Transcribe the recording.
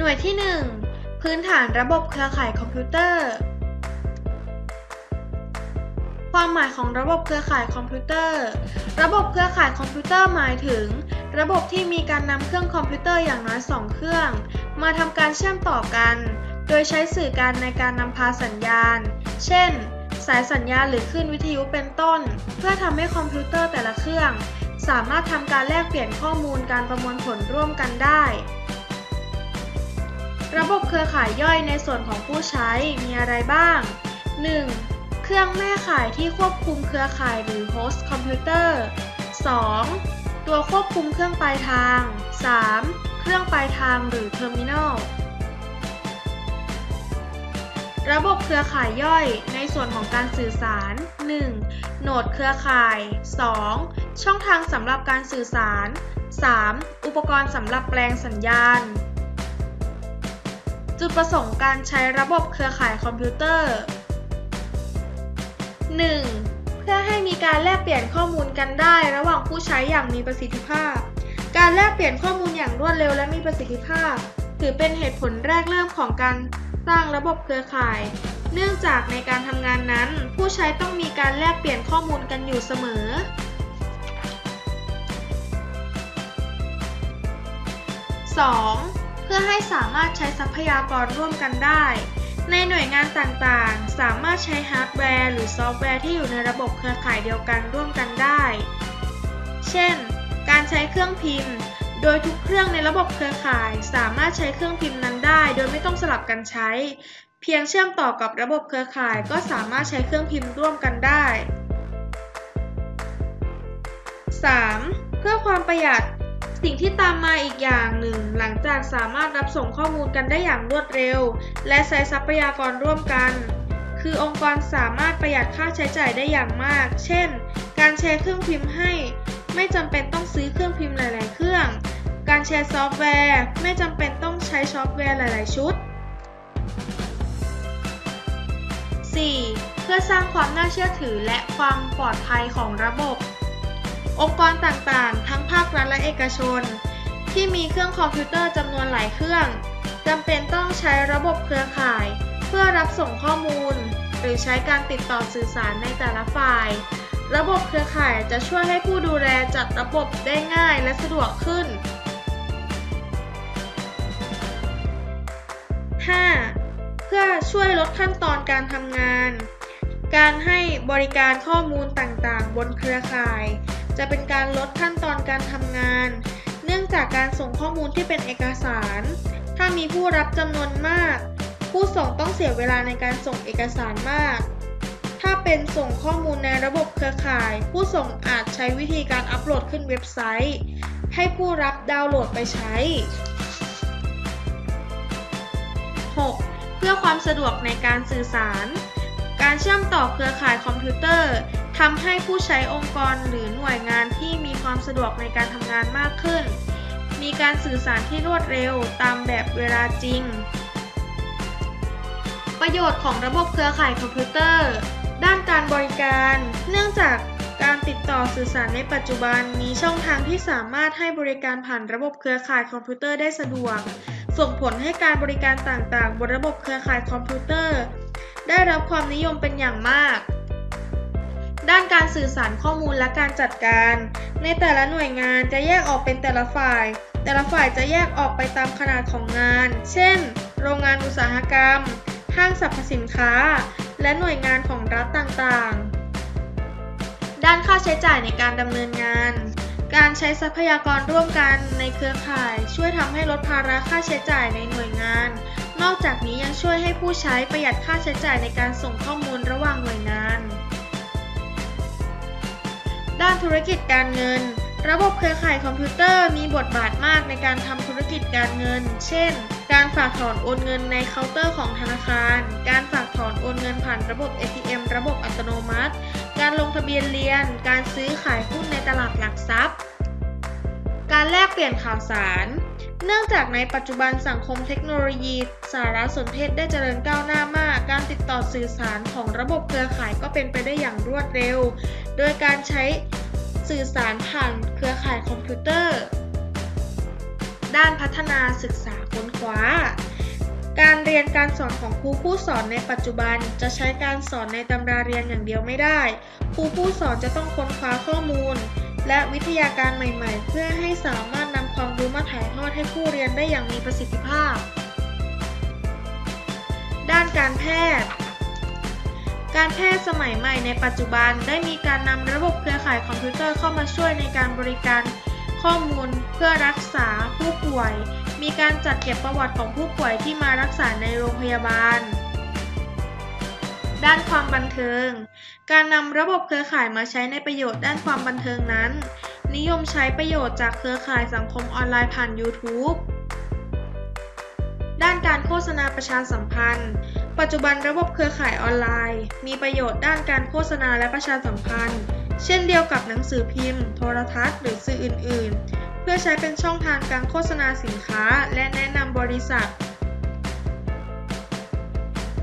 หน่วยที่ 1 พื้นฐานระบบเครือข่ายคอมพิวเตอร์ ความหมายของระบบเครือข่ายคอมพิวเตอร์ ระบบเครือข่ายคอมพิวเตอร์หมายถึง ระบบที่มีการนำเครื่องคอมพิวเตอร์อย่างน้อย 2 เครื่อง มาทำการเชื่อมต่อกัน โดยใช้สื่อการในการนำพาสัญญาณ เช่น สายสัญญาณหรือคลื่นวิทยุเป็นต้น เพื่อทำให้คอมพิวเตอร์แต่ละเครื่อง สามารถทำการแลกเปลี่ยนข้อมูลการประมวลผลร่วมกันได้ ระบบเครือข่ายย่อยในส่วนของผู้ใช้มีอะไรบ้าง 1. เครื่องแม่ข่ายที่ควบคุมเครือข่ายหรือโฮสต์คอมพิวเตอร์ 2. ตัวควบคุมเครื่องปลายทาง 3. เครื่องปลายทางหรือเทอร์มินอลระบบเครือข่ายย่อยในส่วนของการสื่อสาร 1. โหนดเครือข่าย 2. ช่องทางสำหรับการสื่อสาร 3. อุปกรณ์สำหรับแปลงสัญญาณ จุดประสงค์การใช้ระบบเครือข่ายคอมพิวเตอร์ 1. เพื่อให้มีการแลกเปลี่ยนข้อมูลกันได้ระหว่างผู้ใช้อย่างมีประสิทธิภาพ การแลกเปลี่ยนข้อมูลอย่างรวดเร็วและมีประสิทธิภาพ ถือเป็นเหตุผลแรกเริ่มของการสร้างระบบเครือข่าย เนื่องจากในการทำงานนั้น ผู้ใช้ต้องมีการแลกเปลี่ยนข้อมูลกันอยู่เสมอ 2. เพื่อให้สามารถใช้ทรัพยากรร่วมกันได้ ในหน่วยงานต่างๆ สามารถใช้ฮาร์ดแวร์หรือซอฟต์แวร์ที่อยู่ในระบบเครือข่ายเดียวกันร่วมกันได้ เช่น การใช้เครื่องพิมพ์ โดยทุกเครื่องในระบบเครือข่าย สามารถใช้เครื่องพิมพ์นั้นได้ โดยไม่ต้องสลับกันใช้ เพียงเชื่อมต่อกับระบบเครือข่าย ก็สามารถใช้เครื่องพิมพ์ร่วมกันได้ 3. เพื่อความประหยัด สิ่งที่ตามมาอีกอย่างหนึ่ง หลังจากสามารถรับส่งข้อมูลกันได้อย่างรวดเร็ว และใช้ทรัพยากรร่วมกัน คือองค์กรสามารถประหยัดค่าใช้จ่ายได้อย่างมาก เช่น การแชร์เครื่องพิมพ์ให้ ไม่จำเป็นต้องซื้อเครื่องพิมพ์หลาย ๆ เครื่อง การแชร์ซอฟต์แวร์ ไม่จำเป็นต้องใช้ซอฟต์แวร์หลาย ๆ ชุด 4. เพื่อสร้างความน่าเชื่อถือและความปลอดภัยของระบบ องค์กรต่างๆ ทั้งภาครัฐและเอกชน ที่มีเครื่องคอมพิวเตอร์จำนวนหลายเครื่องจำเป็นต้องใช้ระบบเครือข่าย เพื่อรับส่งข้อมูล หรือใช้การติดต่อสื่อสารในแต่ละฝ่าย ระบบเครือข่ายจะช่วยให้ผู้ดูแลจัดระบบได้ง่ายและสะดวกขึ้น 5. เพื่อช่วยลดขั้นตอนการทำงาน การให้บริการข้อมูลต่างๆ บนเครือข่าย จะเป็นการลดขั้นตอนการทำงาน เนื่องจากการส่งข้อมูลที่เป็นเอกสาร ถ้ามีผู้รับจำนวนมาก ผู้ส่งต้องเสียเวลาในการส่งเอกสารมาก ถ้าเป็นส่งข้อมูลในระบบเครือข่าย ผู้ส่งอาจใช้วิธีการอัปโหลดขึ้นเว็บไซต์ ให้ผู้รับดาวน์โหลดไปใช้ 6. เพื่อความสะดวกในการสื่อสาร การเชื่อมต่อเครือข่ายคอมพิวเตอร์ ทำให้ผู้ใช้องค์กรหรือหน่วยงานที่มีความสะดวกในการทำงานมากขึ้น มีการสื่อสารที่รวดเร็วตามแบบเวลาจริง ประโยชน์ของระบบเครือข่ายคอมพิวเตอร์ ด้านการบริการ เนื่องจากการติดต่อสื่อสารในปัจจุบันมีช่องทางที่สามารถให้บริการผ่านระบบเครือข่ายคอมพิวเตอร์ได้สะดวก ส่งผลให้การบริการต่างๆ บนระบบเครือข่ายคอมพิวเตอร์ ได้รับความนิยมเป็นอย่างมาก ด้านการสื่อสารข้อมูลและการจัดการ ในแต่ละหน่วยงานจะแยกออกเป็นแต่ละฝ่าย แต่ละฝ่ายจะแยกออกไปตามขนาดของงาน เช่น โรงงานอุตสาหกรรม ห้างสรรพสินค้า และหน่วยงานของรัฐต่างๆ ด้านค่าใช้จ่ายในการดำเนินงาน การใช้ทรัพยากรร่วมกันในเครือข่าย ช่วยทำให้ลดภาระค่าใช้จ่ายในหน่วยงาน นอกจากนี้ยังช่วยให้ผู้ใช้ประหยัดค่าใช้จ่ายในการส่งข้อมูลระหว่างานธุรกิจการเงิน ระบบเครือข่ายคอมพิวเตอร์มีบทบาทมากในการทำธุรกิจการเงิน เช่น การฝากถอนโอนเงินในเคาน์เตอร์ของธนาคาร การฝากถอนโอนเงินผ่านระบบ ATM ระบบอัตโนมัติ การลงทะเบียนเรียน การซื้อขายหุ้นในตลาดหลักทรัพย์ การแลกเปลี่ยนข่าวสาร เนื่องจากในปัจจุบันสังคมเทคโนโลยี สารสนเทศได้เจริญก้าวหน้ามาก การติดต่อสื่อสารของระบบเครือข่ายก็เป็นไปได้อย่างรวดเร็ว โดยการใช้สื่อสารผ่านเครือข่ายคอมพิวเตอร์ ด้านพัฒนาศึกษาค้นคว้า การเรียนการสอนของครูผู้สอนในปัจจุบันจะใช้การสอนในตำราเรียนอย่างเดียวไม่ได้ ครูผู้สอนจะต้องค้นคว้าข้อมูล และวิทยาการใหม่ๆ เพื่อให้สามารถนำความรู้มาถ่ายทอดให้ผู้เรียนได้อย่างมีประสิทธิภาพ ด้านการแพทย์ การแพทย์สมัยใหม่ในปัจจุบันได้มีการนำระบบเครือข่ายคอมพิวเตอร์เข้ามาช่วยในการบริการข้อมูลเพื่อรักษาผู้ป่วย มีการจัดเก็บประวัติของผู้ป่วยที่มารักษาในโรงพยาบาล ด้านความบันเทิง การนำระบบเครือข่ายมาใช้ในประโยชน์ด้านความบันเทิงนั้น นิยมใช้ประโยชน์จากเครือข่ายสังคมออนไลน์ผ่าน YouTube ด้านการโฆษณาประชาสัมพันธ์ ปัจจุบันระบบเครือข่ายออนไลน์ มีประโยชน์ด้านการโฆษณาและประชาสัมพันธ์ เช่นเดียวกับหนังสือพิมพ์ โทรทัศน์ หรือสื่ออื่น ๆ เพื่อใช้เป็นช่องทางการโฆษณาสินค้า และแนะนำบริษัท